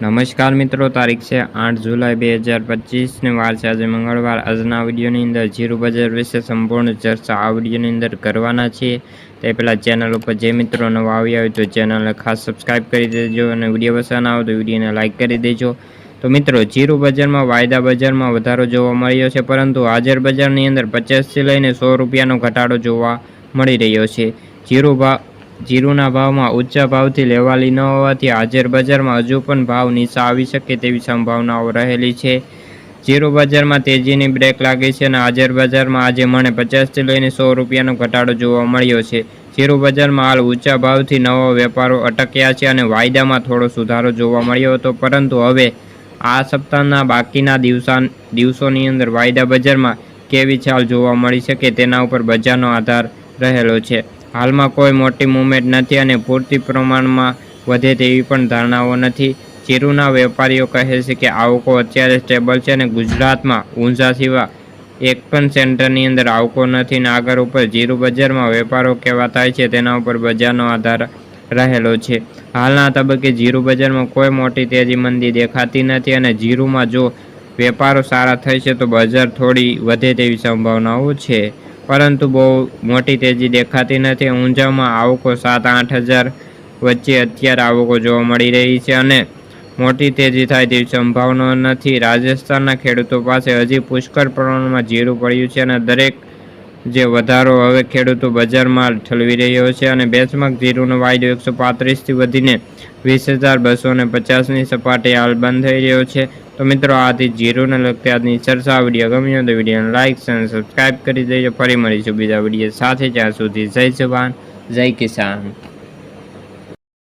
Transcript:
નમસ્કાર મિત્રો, તારીખ છે આઠ જુલાઈ બે હજાર પચીસને વાર છે. આજે મંગળવાર આજના વિડીયોની અંદર જીરું બજાર વિશે સંપૂર્ણ ચર્ચા આ વિડીયોની અંદર કરવાના છીએ. તે પહેલાં ચેનલ ઉપર જે મિત્રો નવા આવ્યા હોય તો ચેનલને ખાસ સબસ્ક્રાઈબ કરી દેજો અને વીડિયો પસંદ આવે તો વિડીયોને લાઇક કરી દેજો. તો મિત્રો, જીરું બજારમાં વાયદા બજારમાં વધારો જોવા મળ્યો છે, પરંતુ હાજર બજારની અંદર પચાસથી લઈને સો રૂપિયાનો ઘટાડો જોવા મળી રહ્યો છે. જીરું ભાવ જીરુના ભાવમાં ઊંચા ભાવથી લેવાલી ન હોવાથી હાજર બજારમાં હજુ પણ ભાવ નીચા આવી શકે તેવી સંભાવનાઓ રહેલી છે. જીરું બજારમાં તેજીની બ્રેક લાગી છે અને હાજર બજારમાં આજે મને પચાસથી લઈને સો રૂપિયાનો ઘટાડો જોવા મળ્યો છે. જીરું બજારમાં હાલ ઊંચા ભાવથી નવા વેપારો અટક્યા છે અને વાયદામાં થોડો સુધારો જોવા મળ્યો હતો, પરંતુ હવે આ સપ્તાહના બાકીના દિવસા, દિવસોની અંદર વાયદા બજારમાં કેવી ચાલ જોવા મળી શકે તેના ઉપર બજારનો આધાર રહેલો છે. હાલમાં કોઈ મોટી મુવમેન્ટ નથી અને પૂરતી પ્રમાણમાં વધે તેવી પણ ધારણાઓ નથી. જીરુના વેપારીઓ કહે છે કે આવકો અત્યારે સ્ટેબલ છે અને ગુજરાતમાં ઊંઝા સિવાય એક પણ સેન્ટરની અંદર આવકો નથી ને આગળ ઉપર જીરું બજારમાં વેપારો કેવા થાય છે તેના ઉપર બજારનો આધાર રહેલો છે. હાલના તબક્કે જીરું બજારમાં કોઈ મોટી તેજી મંદી દેખાતી નથી અને જીરુમાં જો વેપારો સારા થશે તો બજાર થોડી વધે તેવી સંભાવનાઓ છે. પરંતુ બહુ મોટી તેજી દેખાતી નથી. ઊંઝામાં આવકો સાત આઠ હજાર વચ્ચે અત્યારે આવકો જોવા મળી રહી છે અને મોટી તેજી થાય તેવી સંભાવના નથી. રાજસ્થાનના ખેડૂતો પાસે હજી પુષ્કળ પ્રમાણમાં જીરું પડ્યું છે અને દરેક જે વધારો હવે ખેડૂતો બજારમાં ઠલવી રહ્યો છે અને બેચમાર્ક જીરુનો વાયદો એકસો પાંત્રીસથી વધીને વીસ હજાર બસો ને પચાસની સપાટી હાલ બંધ થઈ રહ્યો છે. તો મિત્રો, આથી જીરોને લગતી આજની ચર્ચા વીડિયો ગમ્યો તો વિડીયોને લાઇક અને સબસ્ક્રાઈબ કરી દેજો. ફરી મળીશું બીજા વીડિયો સાથે. જ્યાં સુધી જય જવાન, જય કિસાન.